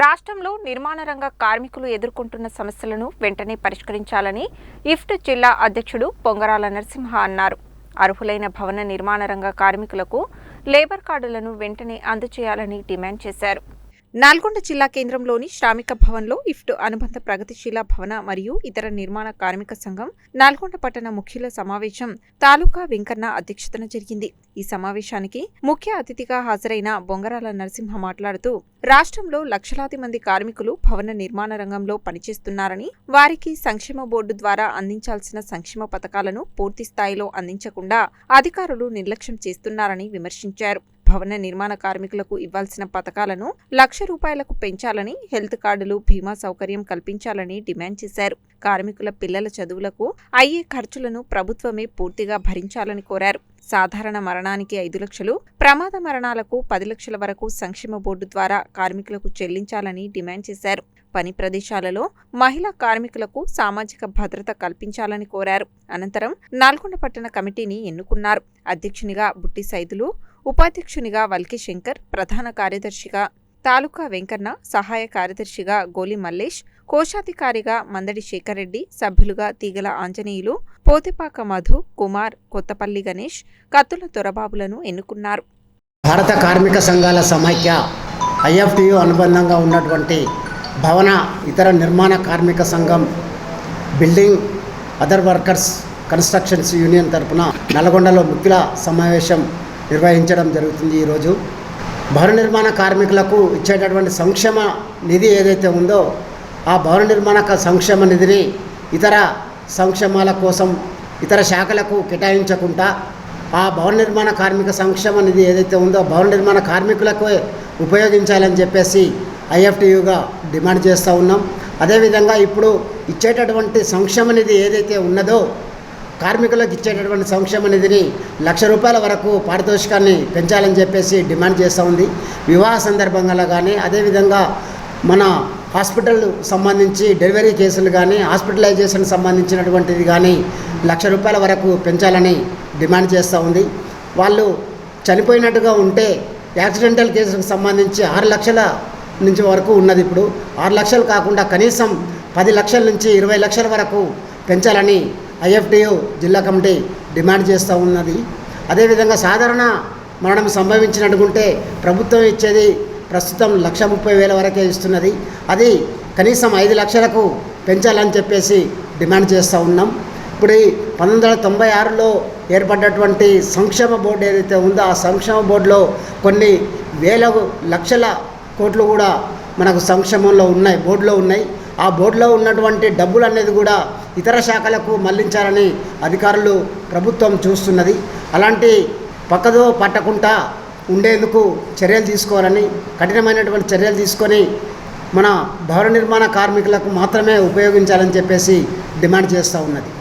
రాష్ట్రంలో నిర్మాణ రంగ కార్మికులు ఎదుర్కొంటున్న సమస్యలను వెంటనే పరిష్కరించాలని ఇఫ్ట్ జిల్లా అధ్యక్షుడు పొంగరాల నరసింహ అన్నారు. అర్హులైన భవన నిర్మాణ రంగ కార్మికులకు లేబర్ కార్డులను వెంటనే అందజేయాలని డిమాండ్ చేశారు. నల్గొండ జిల్లా కేంద్రంలోని శ్రామిక భవన్లో ఇఫ్ట్ అనుబంధ ప్రగతిశీల భవన మరియు ఇతర నిర్మాణ కార్మిక సంఘం నల్గొండ పట్టణ ముఖ్యుల సమావేశం తాలూకా వెంకన్న అధ్యక్షతన జరిగింది. ఈ సమావేశానికి ముఖ్య అతిథిగా హాజరైన బొంగరాల నరసింహ మాట్లాడుతూ రాష్ట్రంలో లక్షలాది మంది కార్మికులు భవన నిర్మాణ రంగంలో పనిచేస్తున్నారని వారికి సంక్షేమ బోర్డు ద్వారా అందించాల్సిన సంక్షేమ పథకాలను పూర్తి స్థాయిలో అందించకుండా అధికారులు నిర్లక్ష్యం చేస్తున్నారని విమర్శించారు. భవన నిర్మాణ కార్మికులకు ఇవ్వాల్సిన పథకాలను లక్ష రూపాయలకు పెంచాలని హెల్త్ కార్డులు బీమా సౌకర్యం కల్పించాలని డిమాండ్ చేశారు. కార్మికుల పిల్లల చదువులకు అయ్యే ఖర్చులను ప్రభుత్వమే పూర్తిగా భరించాలని కోరారు. సాధారణ మరణానికి ఐదు లక్షలు ప్రమాద మరణాలకు పది లక్షల వరకు సంక్షేమ బోర్డు ద్వారా కార్మికులకు చెల్లించాలని డిమాండ్ చేశారు. పని ప్రదేశాలలో మహిళా కార్మికులకు సామాజిక భద్రత కల్పించాలని కోరారు. అనంతరం నల్గొండ పట్టణ కమిటీని ఎన్నుకున్నారు. అధ్యక్షునిగా బుట్టి సైదులు ఉపాధ్యక్షునిగా వల్కి శంకర్ ప్రధాన కార్యదర్శిగా తాలూకా వెంకన్న సహాయ కార్యదర్శిగా గోలి మల్లేష్ కోశాధికారిగా మందడి శేఖర్ రెడ్డి సభ్యులుగా తీగల ఆంజనేయులు పోతిపాక మధు కుమార్ కొత్తపల్లి గణేష్ కత్తుల దొరబాబులను ఎన్నుకున్నారు. భారత కార్మిక సంఘాల సమైక్య ఐఎఫ్టియు అనుబంధంగా ఉన్నటువంటి భవన ఇతర నిర్మాణ కార్మిక సంఘం building other workers constructions union తరపున నల్గొండలో ముఖ్యుల సమావేశం నిర్వహించడం జరుగుతుంది ఈరోజు. భవన నిర్మాణ కార్మికులకు ఇచ్చేటటువంటి సంక్షేమ నిధి ఏదైతే ఉందో ఆ భవన నిర్మాణ సంక్షేమ నిధిని ఇతర సంక్షేమాల కోసం ఇతర శాఖలకు కేటాయించకుండా ఆ భవన నిర్మాణ కార్మిక సంక్షేమ నిధి ఏదైతే ఉందో భవన నిర్మాణ కార్మికులకు ఉపయోగించాలని చెప్పేసి ఐఎఫ్టీయుగా డిమాండ్ చేస్తూ ఉన్నాం. అదేవిధంగా ఇప్పుడు ఇచ్చేటటువంటి సంక్షేమ నిధి ఏదైతే ఉన్నదో కార్మికులకు ఇచ్చేటటువంటి సంక్షేమ నిధిని లక్ష రూపాయల వరకు పారితోషికాన్ని పెంచాలని చెప్పేసి డిమాండ్ చేస్తూ ఉంది. వివాహ సందర్భంగా కానీ అదేవిధంగా మన హాస్పిటల్ సంబంధించి డెలివరీ కేసులు కానీ హాస్పిటలైజేషన్ సంబంధించినటువంటిది కానీ లక్ష రూపాయల వరకు పెంచాలని డిమాండ్ చేస్తూ ఉంది. వాళ్ళు చనిపోయినట్టుగా ఉంటే యాక్సిడెంటల్ కేసులకు సంబంధించి ఆరు లక్షల నుంచి వరకు ఉన్నది ఇప్పుడు. ఆరు లక్షలు కాకుండా కనీసం పది లక్షల నుంచి ఇరవై లక్షల వరకు పెంచాలని ఐఎఫ్టియు జిల్లా కమిటీ డిమాండ్ చేస్తూ ఉన్నది. అదేవిధంగా సాధారణ మరణం సంభవించినట్టుకుంటే ప్రభుత్వం ఇచ్చేది ప్రస్తుతం లక్ష ముప్పై వేల వరకే ఇస్తున్నది. అది కనీసం ఐదు లక్షలకు పెంచాలని చెప్పేసి డిమాండ్ చేస్తూ ఉన్నాం. ఇప్పుడు ఈ పంతొమ్మిది వందల తొంభై ఆరులో ఏర్పడ్డటువంటి సంక్షేమ బోర్డు ఏదైతే ఉందో ఆ సంక్షేమ బోర్డులో కొన్ని వేల లక్షల కోట్లు కూడా మనకు సంక్షేమంలో ఉన్నాయి బోర్డులో ఉన్నాయి. ఆ బోర్డులో ఉన్నటువంటి డబ్బులు అనేది కూడా ఇతర శాఖలకు మళ్ళించాలని అధికారులు ప్రభుత్వం చూస్తున్నది. అలాంటి పక్కదో పట్టకుండా ఉండేందుకు చర్యలు తీసుకోవాలని కఠినమైనటువంటి చర్యలు తీసుకొని మన భవన నిర్మాణ కార్మికులకు మాత్రమే ఉపయోగించాలని చెప్పేసి డిమాండ్ చేస్తూ ఉన్నది.